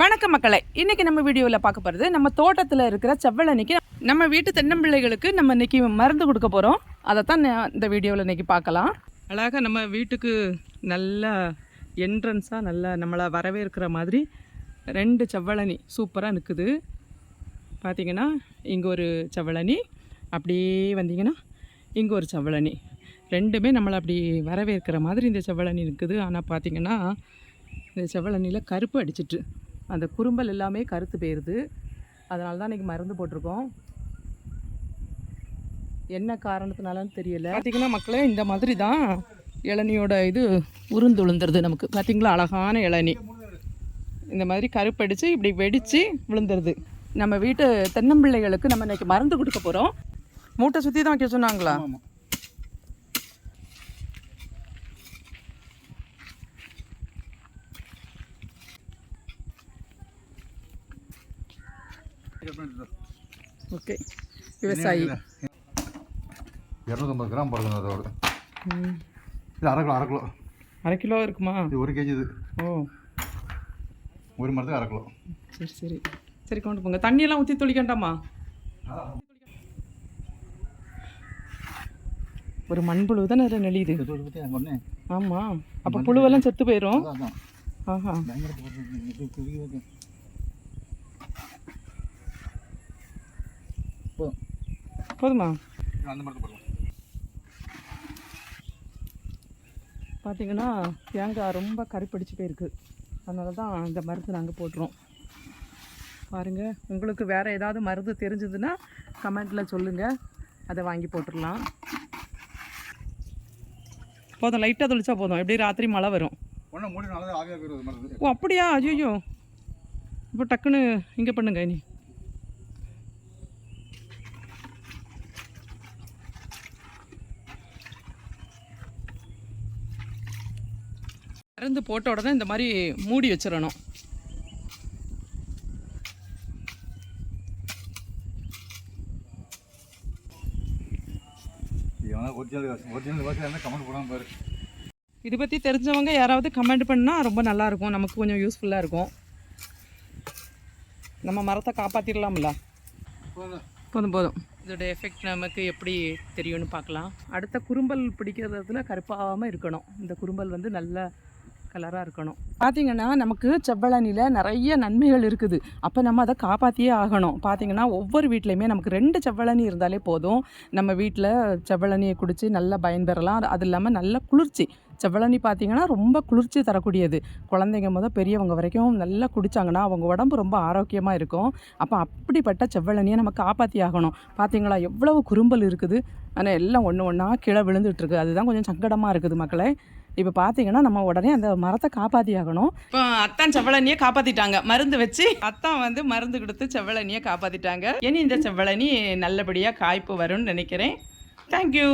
வணக்கம் மக்களை. இன்னைக்கு நம்ம வீடியோவில் பார்க்க போகிறது நம்ம தோட்டத்தில் இருக்கிற செவ்வளனிக்கு நம்ம வீட்டு தென்னம்பிள்ளைகளுக்கு நம்ம இன்னைக்கு மருந்து கொடுக்க போகிறோம் அதைத்தான் தான் இந்த வீடியோவில் இன்றைக்கி பார்க்கலாம். அழகாக நம்ம வீட்டுக்கு நல்ல என்ட்ரன்ஸாக நல்லா நம்மளை வரவேற்கிற மாதிரி ரெண்டு செவ்வளனி சூப்பராக நிற்குது பார்த்திங்கன்னா இங்கே ஒரு செவ்வளனி அப்படியே வந்தீங்கன்னா இங்கே ஒரு செவ்வளனி ரெண்டுமே நம்மளை அப்படி வரவேற்கிற மாதிரி இந்த செவ்வளனி இருக்குது ஆனால் பார்த்திங்கன்னா இந்த செவ்வளனியில் கருப்பு அடிச்சிட்டு அந்த குறும்பல் எல்லாமே கருத்து போயிடுது அதனால தான் இன்றைக்கி மருந்து போட்டிருக்கோம். என்ன காரணத்தினாலன்னு தெரியலை. பார்த்தீங்கன்னா மக்களே இந்த மாதிரி தான் இளநியோட இது உருந்து விழுந்துருது நமக்கு. பார்த்தீங்களா அழகான இளநி. இந்த மாதிரி கருப்படித்து இப்படி வெடித்து விழுந்துருது. நம்ம வீட்டு தென்னம்பிள்ளைகளுக்கு நம்ம இன்னைக்கு மருந்து கொடுக்க போகிறோம் மூட்டை சுற்றி தான் வைக்க சொன்னாங்களா? ஓகே. விவசாயி. இரநூத்தம்பது கிராம் போடுங்க அதோட. இது அரை கிலோ அரை கிலோ. அரை கிலோ இருக்குமா? இது ஒரு கேஜி இது. ஓ. ஒரு மரத்துக்கு அரை கிலோ. சரி சரி. சரி கொண்டு போங்க. தண்ணியெல்லாம் ஊற்றி தொளிக்கண்டாமா? ஒரு மண்புழு தானே அதில் நெளியுது? ஆமாம் அப்போ புழுவெல்லாம் செத்து போயிடும் ஆஹா. போதும். போதுமா? அந்த பார்த்தீங்கன்னா தேங்காய் ரொம்ப கருப்படிச்சு போயிருக்கு. அதனால தான் இந்த மருந்து நாங்கள் போட்டுறோம். பாருங்கள் உங்களுக்கு வேறு ஏதாவது மருந்து தெரிஞ்சதுன்னா கமெண்ட்டில் சொல்லுங்கள் அதை வாங்கி போட்டுடலாம். போதும் லைட்டாக தொளிச்சா போதும். எப்படி ராத்திரி மழை வரும். ஓ அப்படியா? ஐயோ இப்போ டக்குன்னு இங்கே பண்ணுங்க நீ மருந்து போட்ட உடனே இந்த மாதிரி மூடி வச்சிடணும். இது பற்றி தெரிஞ்சவங்க யாராவது கமெண்ட் பண்ணால் ரொம்ப நல்லாயிருக்கும் நமக்கு கொஞ்சம் யூஸ்ஃபுல்லாக இருக்கும். நம்ம மரத்தை காப்பாற்றிடலாம்ல போதும். போதும் போதும். இதோட எஃபெக்ட் நமக்கு எப்படி தெரியும்னு பார்க்கலாம். அடுத்த குறும்பல் பிடிக்கிறதுல கருப்பாகாமல் இருக்கணும். இந்த குறும்பல் வந்து நல்ல கலராக இருக்கணும். பார்த்தீங்கன்னா நமக்கு செவ்வளனியில் நிறைய நன்மைகள் இருக்குது. அப்போ நம்ம அதை காப்பாற்றியே ஆகணும். பார்த்தீங்கன்னா ஒவ்வொரு வீட்லேயுமே நமக்கு ரெண்டு செவ்வளனி இருந்தாலே போதும். நம்ம வீட்டில் செவ்வளனியை குடித்து நல்லா பயன்பெறலாம். அது- அது இல்லாமல் நல்ல குளிர்ச்சி. செவ்வளனி பார்த்தீங்கன்னா ரொம்ப குளிர்ச்சி தரக்கூடியது. குழந்தைங்க முதல் பெரியவங்க வரைக்கும் நல்லா குடித்தாங்கன்னா அவங்க உடம்பு ரொம்ப ஆரோக்கியமாக இருக்கும். அப்போ அப்படிப்பட்ட செவ்வளனியை நம்ம காப்பாற்றி ஆகணும். பார்த்தீங்களா எவ்வளவு குறும்பல் இருக்குது. ஆனால் எல்லாம் ஒன்று ஒன்றா கீழே விழுந்துட்டுருக்கு அதுதான் கொஞ்சம் சங்கடமாக இருக்குது மக்களே. இப்போ பார்த்தீங்கன்னா நம்ம உடனே அந்த மரத்தை காப்பாற்றி ஆகணும். இப்போ அத்தான் செவ்வளனியை காப்பாற்றிட்டாங்க மருந்து வச்சு அத்தான் வந்து மருந்து கொடுத்து செவ்வளனியை காப்பாற்றிட்டாங்க இனி இந்த செவ்வளனி நல்லபடியாக காய்ப்பு வரும்னு நினைக்கிறேன். தேங்க்யூ